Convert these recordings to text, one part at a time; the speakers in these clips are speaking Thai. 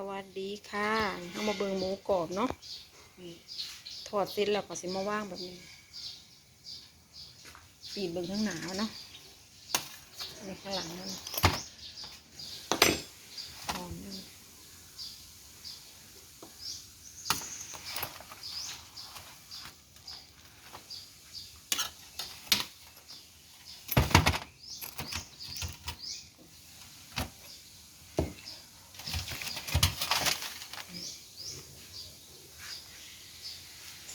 สวัสดีค่ะเอามาเบิงหมูกรอบเนาะถอดเส้นแล้วก็สิมาว่างแบบนี้ปีบเบิงทั้งหนาวเนาะในข้างหลังนั่นหอมนั่น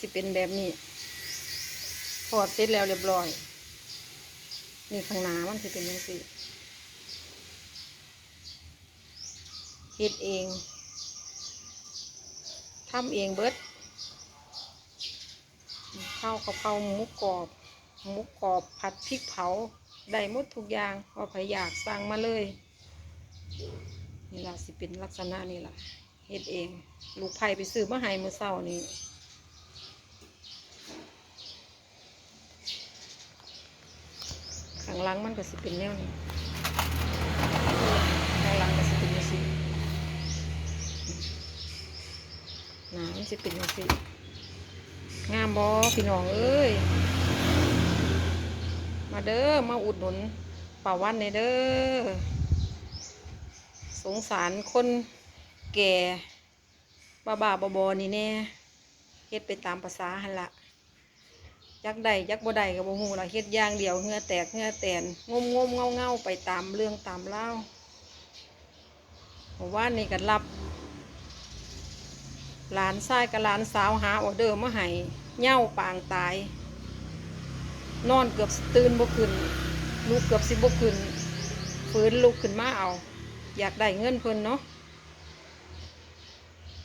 สิเป็นแบบนี้ถอดเสร็จแล้วเรียบร้อย นี่ข้างหน้ามันสิเป็นยังสิเฮ็ดเองทำเองเบิดข้าวกะเพราหมูกรอบ หมูกรอบผัดพริกเผา ได้หมดทุกอย่างว่าใครอยากสั่งมาเลยนี่ล่ะสิเป็นลักษณะนี่ล่ะเฮ็ดเอง ลูกไผ่ไปซื้อมาให้มื้อเช้านี่ ข้างหลังมันก็สิเป็นแนวนี้ข้างหลังก็สิเป็นจังซี่หนามันสิเป็นจังซี่งามบอพี่น้องเอ้ย มาเด้อมาอุดหนุนป่าวันในเด้อ สงสารคนแก่บ้าบ้าๆบอๆนี่แน่เฮ็ดไปตามภาษาหันละ ยักใดยักบ่ใดกับบ่ฮู้ละเฮ็ดอย่างเดียวเหงื่อแตกเหงื่อแตนงมงมเงาเงาไปตามเรื่องตามเล่าผมว่านี่ก็รับหลานชายกับหลานสาวหาออเดอร์มาให้เหย้าปางตาย นอนเกือบตื่นบ่ขึ้นลุกเกือบสิบ่ขึ้นฝืนลุกขึ้นมาเอา อยากได้เงินเพิ่นเนาะ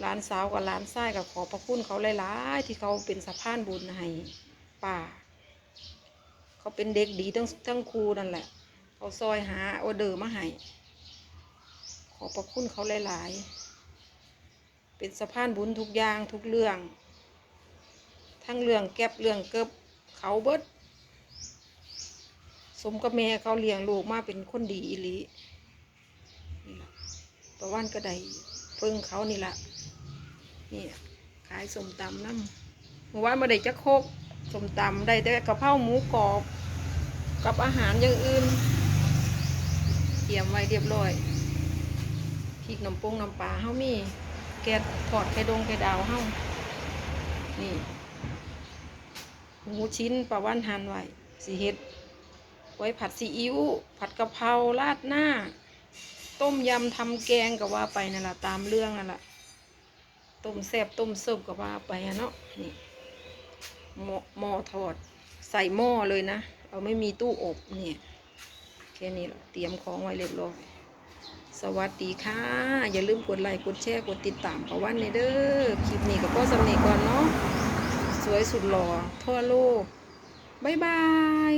หลานสาวกับหลานชายกับขอพระคุณเขาหลายๆที่เขาเป็นสะพานบุญให้ ป้าเขาเป็นเด็กดีทั้งทั้งครูนั่นแหละ เขาซอยหาออเดอร์มาให้ ขอพระคุณเขาหลาย ๆ เป็นสะพานบุญทุกอย่างทุกเรื่อง ทั้งเรื่องแก็บเรื่องเก็บเขาเบิด สมกับแม่เขาเลี้ยงลูกมาเป็นคนดีอีหลีนี่ละประวันก็ได้เพิ่งเขานี่ละนี่ขายสมตำน้ำเมื่อวานมาได้จะโคก สมตำได้แต่กะเพราหมูกรอบ กับอาหารอย่างอื่นเตรียมไว้เรียบร้อยพริกน้ำปงน้ำปลาเฮามี แกะทอดไข่ดงไข่ดาวเฮานี่หมูชิ้นปลาว่านหั่นไว้สีเฮ็ดไว้ผัดซีอิ๊วผัดกะเพราราดหน้า ต้มยำทำแกงก็ว่าไปนั่นแหละตามเรื่องนั่นแหละต้มแซ่บต้มซุปก็ว่าไปเนาะนี่ หม้อหม้อทอด ใส่หม้อเลยนะ เราไม่มีตู้อบเนี่ยแค่นี้เตรียมของไว้เรียบร้อย สวัสดีค่ะ อย่าลืมกดไลค์ กดแชร์ กดติดตามประวันในเด้อ คลิปนี้ก็ก็สำเนีก่อนเนาะ สวยสุดหล่อทั่วโลก บ๊ายบาย